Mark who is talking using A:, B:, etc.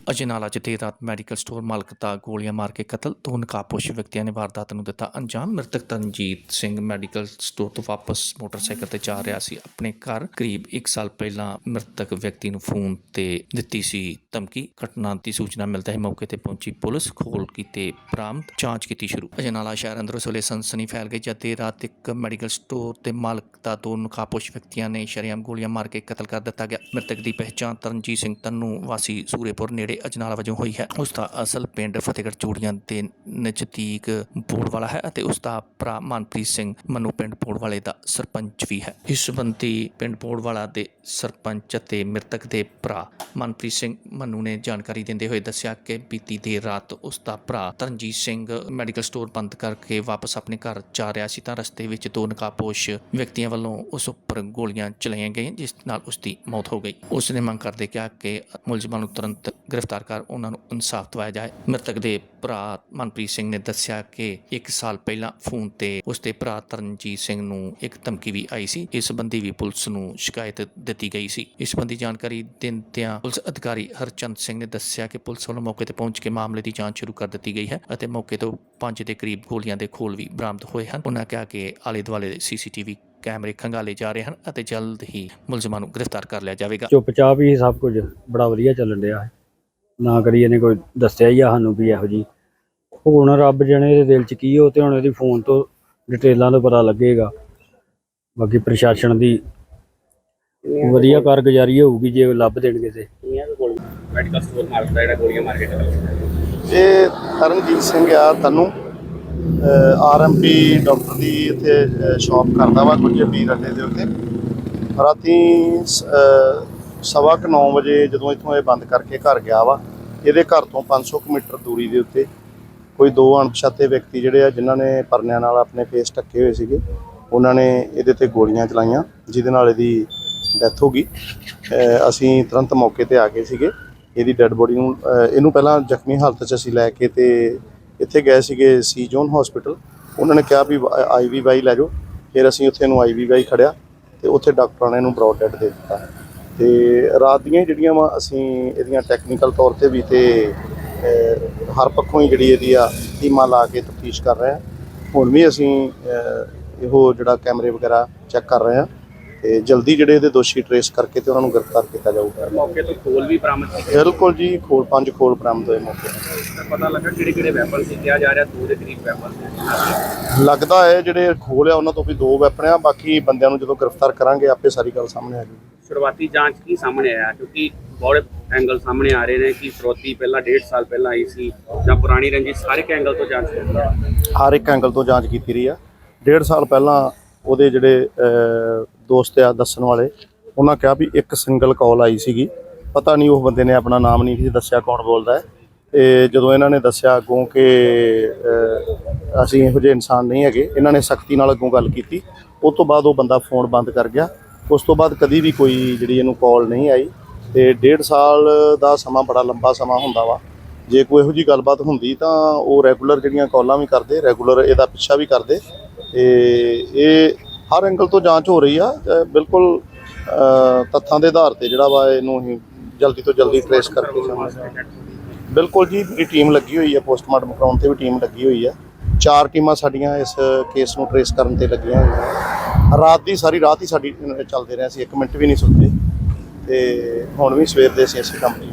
A: ਅਜਨਾਲਾ ਚ ਦੇਰ ਰਾਤ ਮੈਡੀਕਲ ਸਟੋਰ ਮਾਲਕ ਦਾ ਗੋਲੀਆਂ ਮਾਰ ਕੇ ਕਤਲ, ਦੋ ਨਕਾਬਪੋਸ਼ ਵਿਅਕਤੀਆਂ ਨੇ ਵਾਰਦਾਤ ਨੂੰ ਦਿੱਤਾ ਅੰਜਾਮ। ਮ੍ਰਿਤਕ ਤਰਨਜੀਤ ਸਿੰਘ ਮੈਡੀਕਲ ਸਟੋਰ ਤੋਂ ਵਾਪਸ ਮੋਟਰਸਾਈਕਲ ਤੇ ਜਾ ਰਿਹਾ ਸੀ। ਆਪਣੇ ਘਰ ਕਰੀਬ 1 ਸਾਲ ਪਹਿਲਾਂ ਮ੍ਰਿਤਕ ਵਿਅਕਤੀ ਨੂੰ ਫੋਨ ਤੇ ਦਿੱਤੀ ਸੀ ਧਮਕੀ। ਘਟਨਾ ਦੀ ਸੂਚਨਾ ਮਿਲਦਾ ਹੀ ਮੌਕੇ ਤੇ ਪਹੁੰਚੀ ਪੁਲਿਸ, ਖੋਲ ਕੀਤੇ ਬਰਾਮਦ, ਜਾਂਚ ਕੀਤੀ ਸ਼ੁਰੂ। ਅਜਨਾਲਾ ਸ਼ਹਿਰ ਅੰਦਰ ਉਸ ਵੇਲੇ ਸਨਸਨੀ ਫੈਲ ਗਈ, ਜਦ ਦੇਰ ਰਾਤ ਇੱਕ ਮੈਡੀਕਲ ਸਟੋਰ ਤੇ ਮਾਲਕ ਦਾ ਦੋ ਨਕਾਬਪੋਸ਼ ਵਿਅਕਤੀਆਂ ਨੇ ਸ਼ਰੇਆਮ ਗੋਲੀਆਂ ਮਾਰ ਕੇ ਕਤਲ ਕਰ ਦਿੱਤਾ ਗਿਆ। ਮ੍ਰਿਤਕ ਦੀ ਪਹਿਚਾਣ ਤਰਨਜੀਤ ਸਿੰਘ ਤੰਨੂ ਵਾਸੀ ਸੂਰੇਪੁਰ ਨੇੜੇ ਅਜਨਾਲਾ ਵਜੋਂ ਹੋਈ ਹੈ। ਉਸ ਦਾ ਅਸਲ ਪਿੰਡ ਫਤਿਹਗੜ੍ਹ ਚੂੜੀਆਂ ਦੇ ਨਜ਼ਦੀਕ ਬੋੜਵਾਲਾ ਹੈ ਅਤੇ ਉਸ ਦਾ ਭਰਾ ਮਨਪ੍ਰੀਤ ਸਿੰਘ ਮਨੂ ਪਿੰਡ ਬੋੜਵਾਲੇ ਦਾ ਸਰਪੰਚ ਵੀ ਹੈ। ਇਸ ਸੰਬੰਧੀ ਪਿੰਡ ਬੋੜਵਾਲਾ ਦੇ ਸਰਪੰਚ ਅਤੇ ਮ੍ਰਿਤਕ ਦੇ ਭਰਾ ਮਨਪ੍ਰੀਤ ਸਿੰਘ ਮਨੂ ਨੇ ਜਾਣਕਾਰੀ ਦਿੰਦੇ ਹੋਏ ਦੱਸਿਆ ਕਿ ਬੀਤੀ ਦੇਰ ਰਾਤ ਉਸ ਦਾ ਭਰਾ ਤਰਨਜੀਤ ਸਿੰਘ ਮੈਡੀਕਲ ਸਟੋਰ ਬੰਦ ਕਰਕੇ ਵਾਪਸ ਆਪਣੇ ਘਰ ਜਾ ਰਿਹਾ ਸੀ ਤਾਂ ਰਸਤੇ ਵਿੱਚ ਦੋ ਨਕਾਬਪੋਸ਼ ਵਿਅਕਤੀਆਂ ਵੱਲੋਂ ਉਸ ਉੱਪਰ ਗੋਲੀਆਂ ਚਲਾਈਆਂ ਗਈਆਂ, ਜਿਸ ਨਾਲ ਉਸ ਦੀ ਮੌਤ ਹੋ ਗਈ। ਉਸ ਨੇ ਮੰਗ ਕਰਦੇ ਕਿਹਾ ਕਿ ਮੁਲਜ਼ਮਾਂ ਨੂੰ ਤੁਰੰਤ ਗ੍ਰਿਫਤਾਰ ਕਰ ਉਹਨਾਂ ਨੂੰ ਇਨਸਾਫ ਦਿਵਾਇਆ ਜਾਏ। ਮ੍ਰਿਤਕ ਦੇ ਭਰਾ ਮਨਪ੍ਰੀਤ ਸਿੰਘ ਨੇ ਦੱਸਿਆ ਕਿ 1 ਸਾਲ ਪਹਿਲਾਂ ਫੋਨ ਤੇ ਉਸ ਦੇ ਭਰਾ ਤਰਨਜੀਤ ਸਿੰਘ ਨੂੰ ਇੱਕ ਧਮਕੀ ਵੀ ਆਈ ਸੀ। ਇਸ ਸੰਬੰਧੀ ਵੀ ਪੁਲਿਸ ਨੂੰ ਸ਼ਿਕਾਇਤ ਦਿੱਤੀ ਗਈ ਸੀ। ਇਸ ਸੰਬੰਧੀ ਜਾਣਕਾਰੀ ਦਿੰਦਿਆਂ ਪੁਲਿਸ ਅਧਿਕਾਰੀ ਹਰਚੰਦ ਸਿੰਘ ਨੇ ਦੱਸਿਆ ਕਿ ਪੁਲਿਸ ਵੱਲੋਂ ਮੌਕੇ ਤੇ ਪਹੁੰਚ ਕੇ ਮਾਮਲੇ ਦੀ ਜਾਂਚ ਸ਼ੁਰੂ ਕਰ ਦਿੱਤੀ ਗਈ ਹੈ ਅਤੇ ਮੌਕੇ ਤੋਂ ਪੰਜ ਦੇ ਕਰੀਬ ਗੋਲੀਆਂ ਦੇ ਖੋਲ ਵੀ ਬਰਾਮਦ ਹੋਏ ਹਨ। ਉਹਨਾਂ ਕਿਹਾ ਕਿ ਆਲੇ ਦੁਆਲੇ ਸੀਸੀਟੀਵੀ ਕੈਮਰੇ ਖੰਗਾਲੇ ਜਾ ਰਹੇ ਹਨ ਅਤੇ ਜਲਦ ਹੀ ਮੁਲਜ਼ਮਾਂ ਨੂੰ ਗ੍ਰਿਫਤਾਰ ਕਰ ਲਿਆ ਜਾਵੇਗਾ।
B: ਚੁੱਪਚਾਪ ਹੀ ਸਭ ਕੁਝ ਬੜਾ ਵਧੀਆ ਚੱਲਣ ਰਿਹਾ ਹੈ। ਨਾ ਕਰੀ ਇਹਨੇ ਕੋਈ ਦੱਸਿਆ ਹੀ ਆ ਸਾਨੂੰ ਵੀ ਇਹੋ ਜੀ ਹੁਣ ਰੱਬ ਜਣੇ ਦੇ ਦਿਲ 'ਚ ਕੀ ਹੋ ਤੇ ਹੁਣ ਇਹਦੀ ਫੋਨ ਤੋਂ ਡਿਟੇਲਾਂ ਤੋਂ ਪਤਾ ਲੱਗੇਗਾ। ਬਾਕੀ ਪ੍ਰਸ਼ਾਸਨ ਦੀ ਵਧੀਆ ਕਾਰਗੁਜ਼ਾਰੀ ਹੋਊਗੀ ਜੇ ਲੱਭ ਦੇਣਗੇ ਤੇ।
C: ਮੈਡੀਕਲ ਸਟੋਰ ਮਾਲਕ ਦਾ ਜਿਹੜਾ ਗੋਲੀਆਂ ਮਾਰ ਕੇ ਕਤਲ ਕੀਤਾ
D: ਇਹ ਤਰਨਜੀਤ ਸਿੰਘ ਆ ਤਨੂੰ। ਆਰਐਮਪੀ ਡਾਕਟਰ ਦੀ ਇੱਥੇ ਸ਼ਾਪ ਕਰਦਾ ਵਾ ਕੁਝ ਵੀਰ ਅੱਡੇ ਦੇ ਉੱਤੇ। ਰਾਤੀ ਸਵਾ ਕੁ 9 ਵਜੇ ਜਦੋਂ ਇੱਥੋਂ ਇਹ ਬੰਦ ਕਰਕੇ ਘਰ ਗਿਆ ਵਾ, ਇਹਦੇ ਘਰ ਤੋਂ 500 ਕੁ ਮੀਟਰ ਦੂਰੀ ਦੇ ਉੱਤੇ ਕੋਈ ਦੋ ਅਣਪਛਾਤੇ ਵਿਅਕਤੀ ਜਿਹੜੇ ਆ, ਜਿਨ੍ਹਾਂ ਨੇ ਪਰਨਿਆਂ ਨਾਲ ਆਪਣੇ ਫੇਸ ਢੱਕੇ ਹੋਏ ਸੀਗੇ, ਉਹਨਾਂ ਨੇ ਇਹਦੇ ਤੇ ਗੋਲੀਆਂ ਚਲਾਈਆਂ, ਜਿਹਦੇ ਨਾਲ ਇਹਦੀ ਡੈਥ ਹੋ ਗਈ। ਅਸੀਂ ਤੁਰੰਤ ਮੌਕੇ ਤੇ ਆ ਗਏ ਸੀਗੇ। ਇਹਦੀ ਡੈੱਡ ਬੋਡੀ ਨੂੰ ਇਹਨੂੰ ਪਹਿਲਾਂ ਜ਼ਖਮੀ ਹਾਲਤ 'ਚ ਅਸੀਂ ਲੈ ਕੇ ਤੇ ਇੱਥੇ ਗਏ ਸੀਗੇ ਸੀ ਜੋਨ ਹਸਪੀਟਲ ਉਹਨਾਂ ਨੇ ਕਿਹਾ ਵੀ ਆਈਵੀ ਬਾਈ ਲੈ ਜਾਓ। ਫਿਰ ਅਸੀਂ ਉੱਥੇ ਨੂੰ ਆਈਵੀ ਬਾਈ ਖੜਿਆ ਤੇ ਉੱਥੇ ਡਾਕਟਰਾਂ ਨੇ ਇਹਨੂੰ ਬ੍ਰੌਡ ਡੈਡ ਦੇ ਦਿੱਤਾ। ਤੇ ਰਾਤ ਦੀਆਂ ਜਿਹੜੀਆਂ ਵਾ ਅਸੀਂ ਇਹਦੀਆਂ ਟੈਕਨੀਕਲ ਤੌਰ ਤੇ ਵੀ ਤੇ ਹਰ ਪੱਖੋਂ ਹੀ ਜਿਹੜੀ ਇਹਦੀ ਆ ਟੀਮਾਂ ਲਾ ਕੇ ਤਫਤੀਸ਼ ਕਰ ਰਹੇ ਹਾਂ। ਹੁਣ ਵੀ ਅਸੀਂ ਇਹੋ ਜਿਹੜਾ ਕੈਮਰੇ ਵਗੈਰਾ ਚੈੱਕ ਕਰ ਰਹੇ ਹਾਂ ਤੇ ਜਲਦੀ ਜਿਹੜੇ ਇਹਦੇ ਦੋਸ਼ੀ ਟਰੇਸ ਕਰਕੇ ਤੇ ਉਹਨਾਂ ਨੂੰ ਗ੍ਰਿਫਤਾਰ ਕੀਤਾ ਜਾਊਗਾ।
C: ਮੌਕੇ ਤੋਂ ਖੋਲ ਵੀ ਬਰਾਮਦ ਕੀਤੇ
D: ਬਿਲਕੁਲ ਜੀ ਖੋਲ ਪੰਜ ਖੋਲ ਬਰਾਮਦ ਹੋਏ ਮੌਕੇ ਤੇ।
C: ਪਤਾ ਲੱਗਾ ਕਿਹੜੇ ਕਿਹੜੇ ਵੈਪਨ ਸੀ ਕਿਹਾ ਜਾ ਰਿਹਾ ਦੋ ਦੇ ਕਰੀਬ ਵੈਪਨ
D: ਲੱਗਦਾ ਹੈ ਜਿਹੜੇ ਖੋਲ ਆ ਉਹਨਾਂ ਤੋਂ ਵੀ ਦੋ ਵੈਪਨ ਆ ਬਾਕੀ ਬੰਦਿਆਂ ਨੂੰ ਜਦੋਂ ਗ੍ਰਿਫਤਾਰ ਕਰਾਂਗੇ ਆਪੇ ਸਾਰੀ ਗੱਲ ਸਾਹਮਣੇ ਆ ਜਾਊਗੀ।
C: ਸ਼ੁਰੂਆਤੀ ਜਾਂਚ ਕੀ ਸਾਹਮਣੇ ਆਇਆ? ਕਿਉਂਕਿ ਬਹੁਤ ਐਂਗਲ ਸਾਹਮਣੇ ਆ ਰਹੇ ਨੇ ਕਿ ਫਰੋਤੀ ਪਹਿਲਾਂ 1.5 ਸਾਲ ਪਹਿਲਾਂ ਆਈ ਸੀ ਜਾਂ ਪੁਰਾਣੀ ਰੰਜਿਸ਼ ਸਾਰੇ ਐਂਗਲ ਤੋਂ ਜਾਂਚ ਕੀਤੀ
D: ਹਰ ਇੱਕ ਐਂਗਲ ਤੋਂ ਜਾਂਚ ਕੀਤੀ ਰਹੀ ਆ। ਡੇਢ ਸਾਲ ਪਹਿਲਾਂ ਉਹਦੇ ਜਿਹੜੇ ਦੋਸਤ ਆ ਦੱਸਣ ਵਾਲੇ, ਉਹਨਾਂ ਕਿਹਾ ਵੀ ਇੱਕ ਸਿੰਗਲ ਕਾਲ ਆਈ ਸੀਗੀ। ਪਤਾ ਨਹੀਂ ਉਹ ਬੰਦੇ ਨੇ ਆਪਣਾ ਨਾਮ ਨਹੀਂ ਸੀ ਦੱਸਿਆ ਕੌਣ ਬੋਲਦਾ ਹੈ। ਤੇ ਜਦੋਂ ਇਹਨਾਂ ਨੇ ਦੱਸਿਆ ਅੱਗੋਂ ਕਿ ਅਸੀਂ ਇਹੋ ਜਿਹੇ ਇਨਸਾਨ ਨਹੀਂ ਹੈਗੇ, ਇਹਨਾਂ ਨੇ ਸਖਤੀ ਨਾਲ ਅੱਗੋਂ ਗੱਲ ਕੀਤੀ। ਉਸ ਤੋਂ ਬਾਅਦ ਉਹ ਬੰਦਾ ਫੋਨ ਬੰਦ ਕਰ ਗਿਆ। ਉਸ ਤੋਂ ਬਾਅਦ ਕਦੀ ਵੀ ਕੋਈ ਜਿਹੜੀ ਇਹਨੂੰ ਕਾਲ ਨਹੀਂ ਆਈ ਤੇ ਡੇਢ ਸਾਲ ਦਾ ਸਮਾਂ ਬੜਾ ਲੰਬਾ ਸਮਾਂ ਹੁੰਦਾ ਵਾ। ਜੇ ਕੋਈ ਇਹੋ ਜੀ ਗੱਲਬਾਤ ਹੁੰਦੀ ਤਾਂ ਉਹ ਰੈਗੂਲਰ ਜਿਹੜੀਆਂ ਕਾਲਾਂ ਵੀ ਕਰਦੇ ਰੈਗੂਲਰ ਇਹਦਾ ਪਿੱਛਾ ਵੀ ਕਰਦੇ। ਤੇ ਇਹ ਹਰ ਐਂਗਲ ਤੋਂ ਜਾਂਚ ਹੋ ਰਹੀ ਆ ਬਿਲਕੁਲ ਤੱਥਾਂ ਦੇ ਆਧਾਰ ਤੇ ਜਿਹੜਾ ਵਾ ਇਹਨੂੰ ਅਸੀਂ ਜਲਦੀ ਤੋਂ ਜਲਦੀ ਟ੍ਰੇਸ ਕਰਕੇ ਜਾਵਾਂਗੇ। ਬਿਲਕੁਲ ਜੀ ਮੇਰੀ ਟੀਮ ਲੱਗੀ ਹੋਈ ਹੈ ਪੋਸਟਮਾਰਟਮ ਕਰਾਉਣ ਤੇ ਵੀ ਟੀਮ ਲੱਗੀ ਹੋਈ ਆ। ਚਾਰ ਟੀਮਾਂ ਸਾਡੀਆਂ ਇਸ ਕੇਸ ਨੂੰ ਟ੍ਰੇਸ ਕਰਨ ਤੇ ਲੱਗੀਆਂ ਹੋਈਆਂ। ਰਾਤ ਦੀ ਸਾਰੀ ਰਾਤ ਹੀ ਸਾਡੀ ਚੱਲਦੇ ਰਹੇ ਅਸੀਂ 1 ਮਿੰਟ ਵੀ ਨਹੀਂ ਸੁੱਤੇ। ਤੇ ਹੁਣ ਵੀ ਸਵੇਰ ਦੇ ਅਸੀਂ ਇਸੇ ਕੰਮ 'ਤੇ